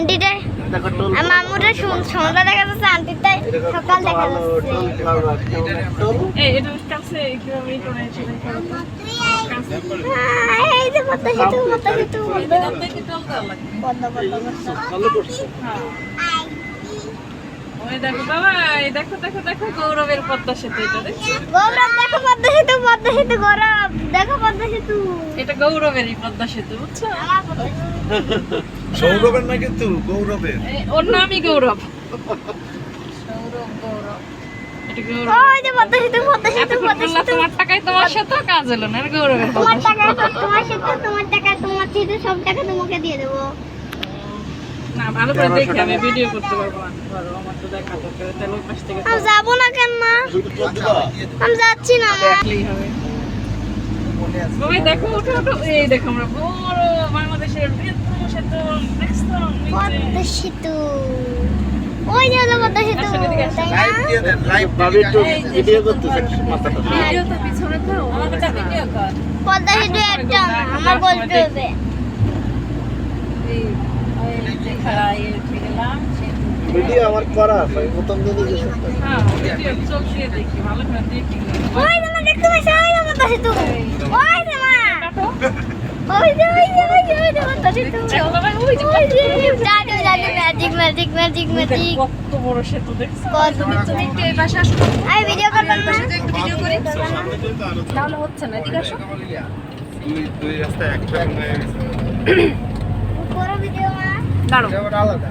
আন্টিটাই? দেখো টোল আর মামুটা সন্ধ্যা দেখা যাচ্ছে আন্টিটাই সকাল দেখা যাচ্ছে। দেখো বাবা এই দেখো দেখো দেখো গৌরবের পদ্মা সেতু এটা দেখছ? গৌরব দেখো পদ্মা সেতু পদ্মা সেতু গৌরব দেখো পদ্মা সেতু। এটা গৌরবেরই পদ্মা সেতু বুঝছ। সৌরভের না কিন্তু গৌরবের? ওর নামই গৌরব। সৌরভ তোমার টাকায় তোমার সাথে কাজ হলো না গৌরবের তোমার টাকা তোমার সেতু তোমার টাকা তোমার সেতু সব টাকা তোমাকে দিয়ে দেবো। না ভালো করে দেখি আমি ভিডিও করতে পারব না। ধরো আমার তো দেখা দরকার তাহলে ওই পাশ থেকে আমি যাব না কেন মা? আমি যাচ্ছি না মা। হবে। ওই দেখো ওঠো ওঠো। এই দেখো আমরা বড় বাংলাদেশের বৃহত্তম সেতু দেখছ পদ্মা সেতু। ওই যে হলো পদ্মা সেতু লাইভ দিয়ে দেন লাইভ ভাবি একটু ভিডিও করতেছে মাথাটা। ভিডিও তো পিছনে তো আমাদের ভিডিও কর। পদ্মা সেতু একটা আমার বলতে হবে এই ওই যে খাড়া ইয়ে উঠে গেলাম সেতু। ভিডিও আমার করা আছে প্রথম দিনই যে শুনতে হ্যাঁ ভিডিও চোখ দিয়ে দেখি ভালো করে দেখি। ওই যে মা দেখতে পাচ্ছি ওই যে পদ্মা সেতু ওই যে ওই যে ওই যে ওই যে ওই যে যে ওই যে জাদু জাদু ম্যাজিক ম্যাজিক ম্যাজিক ম্যাজিক কত বড় সেতু দেখছ? কত তুমি একটু এই পাশে আসো। আমি ভিডিও করব না একটু ভিডিও করি। তাহলে হচ্ছে না এদিকে আসো। দুই দুই রাস্তা একটা হয়ে গেছে ভিডিও মা। দাঁড়ো আবার আলাদা।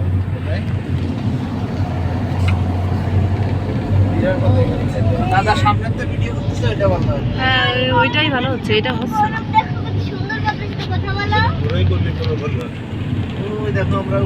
দাদা সামনে তো ভিডিও করতেছে এটা ভালো হ্যাঁ। ওইটাই ভালো হচ্ছে এটা হচ্ছে না। সুন্দর কথা বলো। ওই দেখো আমরা